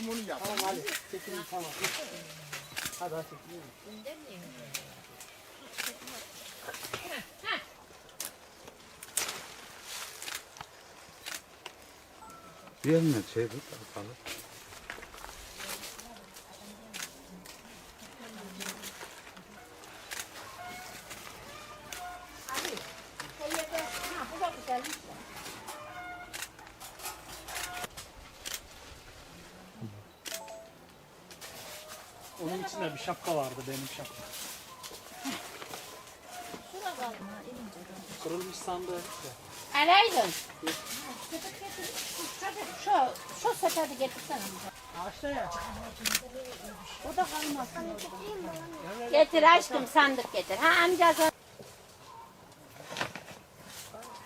Ya limonu yap. Tamam Ali. Çekilin tamam. Hadi hadi çekilin. Diğerine şey bu bakalım. Onun içinde bir şapka vardı benim şapka. Kırılmış sandığı. Alaydın. Şu, şu sepeti getirsene. Aşağıya. O da kalmasın. Getir aşkım sandık getir. Ha amcası.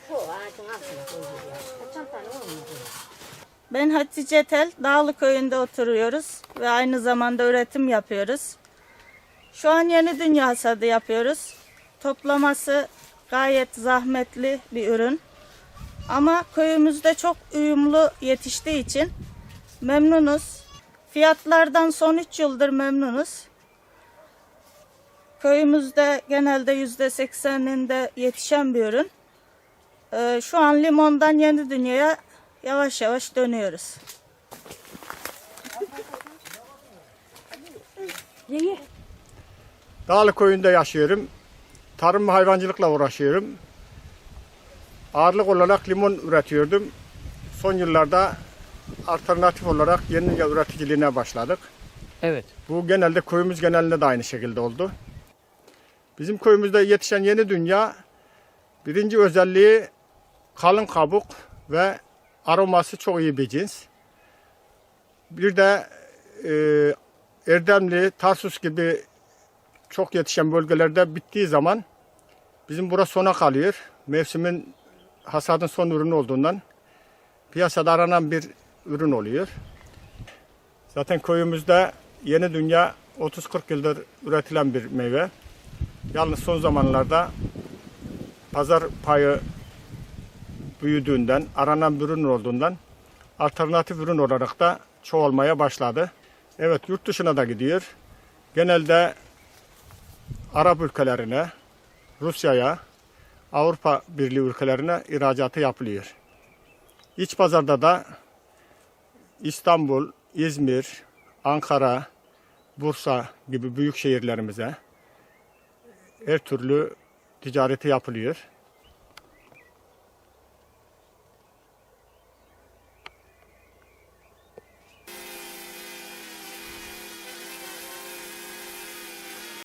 Şu ağacın altına koyuyor. Kaçan tane olmadı. Ben Hatice Tel, Dağlı Köyü'nde oturuyoruz ve aynı zamanda üretim yapıyoruz. Şu an yeni dünya hasadı yapıyoruz. Toplaması gayet zahmetli bir ürün. Ama köyümüzde çok uyumlu yetiştiği için memnunuz. Fiyatlardan son 3 yıldır memnunuz. Köyümüzde genelde %80'inde yetişen bir ürün. Ee, Şu an limondan yeni dünyaya yavaş yavaş dönüyoruz. Dağlı köyünde yaşıyorum. Tarım ve hayvancılıkla uğraşıyorum. Ağırlık olarak limon üretiyordum. Son yıllarda alternatif olarak yeni üreticiliğine başladık. Evet. Bu genelde köyümüz genelinde de aynı şekilde oldu. Bizim köyümüzde yetişen yeni dünya birinci özelliği kalın kabuk ve aroması çok iyi bir cins. Bir de e, Erdemli, Tarsus gibi çok yetişen bölgelerde bittiği zaman bizim burası sona kalıyor. Mevsimin hasadın son ürünü olduğundan piyasada aranan bir ürün oluyor. Zaten köyümüzde yeni dünya 30-40 yıldır üretilen bir meyve. Yalnız son zamanlarda pazar payı büyüdüğünden, aranan bir ürün olduğundan alternatif ürün olarak da çoğalmaya başladı. Evet yurt dışına da gidiyor. Genelde Arap ülkelerine, Rusya'ya, Avrupa Birliği ülkelerine ihracatı yapılıyor. İç pazarda da İstanbul, İzmir, Ankara, Bursa gibi büyük şehirlerimize her türlü ticareti yapılıyor.